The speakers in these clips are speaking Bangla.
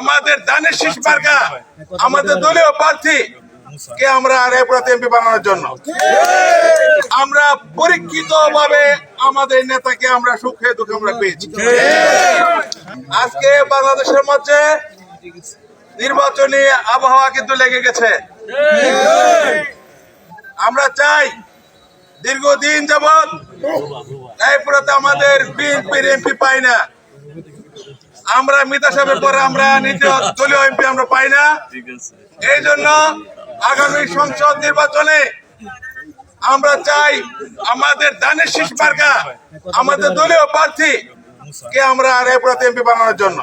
আমাদের দানের শীষ মার্কা আমাদের দলীয় প্রার্থী, কে আমরা আর রায়পুরাতে এমপি বানানোর জন্য? আমরা পরীক্ষিত ভাবে আমাদের নেতাকে আমরা সুখে দুঃখে আমরা পেয়েছি। আজকে বাংলাদেশের মধ্যে নির্বাচনী আবহাওয়া কিন্তু লেগে গেছে। আমরা চাই দীর্ঘদিন যাবৎ রায়পুরাতে আমাদের বিএনপির এমপি পাই না। আমরা মিতা সাহেবের পরে আমরা নিজ দলীয় এমপি আমরা পাই না। এই জন্য আগামী সংসদ নির্বাচনে আমরা চাই আমাদের দানের শীষ মার্কা, আমাদের দলীয় প্রার্থী কে আমরা রায়পুরাতে এমপি বানানোর জন্য।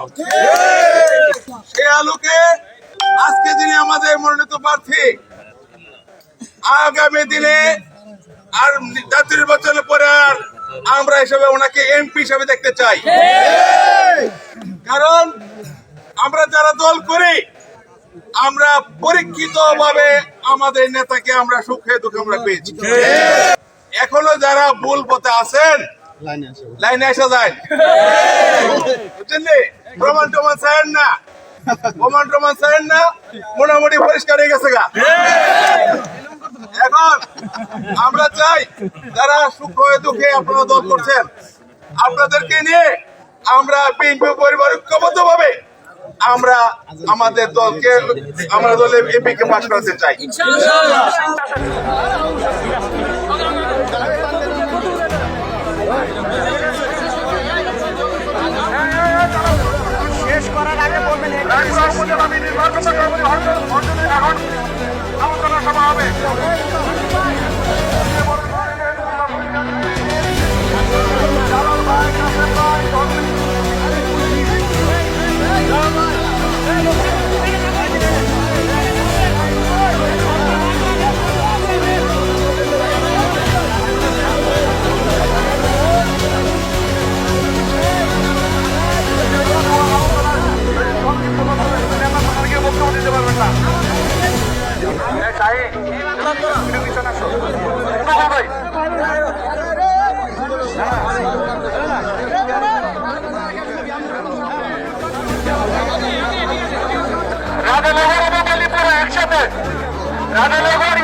সে আলোকে আজকে দিনে আমাদের মনোনীত প্রার্থী, আগামী দিনে আর জাতীয় আর আমরা হিসেবে ওনাকে এমপি হিসেবে দেখতে চাই। কারণ আমরা যারা দল করি, আমরা পরীক্ষিত ভাবে আমাদের নেতাকে আমরা সুখে দুঃখে আমরা পেয়েছি। এখনও যারা ভুল পথে আছেন, লাইনে আসা যায়। নি? প্রমাণ টমান চায়েন না। প্রমাণ টমান চায়েন না, মোটামুটি পরিষ্কার হয়ে গেছে গা। এখন আমরা চাই যারা সুখ হয়ে দুঃখে আপনারা দল করছেন, আপনাদেরকে নিয়ে আমরা বিএনপি পরিবার ঐক্যবদ্ধ ভাবে আমরা আমাদের দলকে, আমরা দলের এমপি কে পাশ করাতে চাই। আলোচনা সভা হবে। রাধানগর এবং কালীপুরা একসাথে। রাধানগর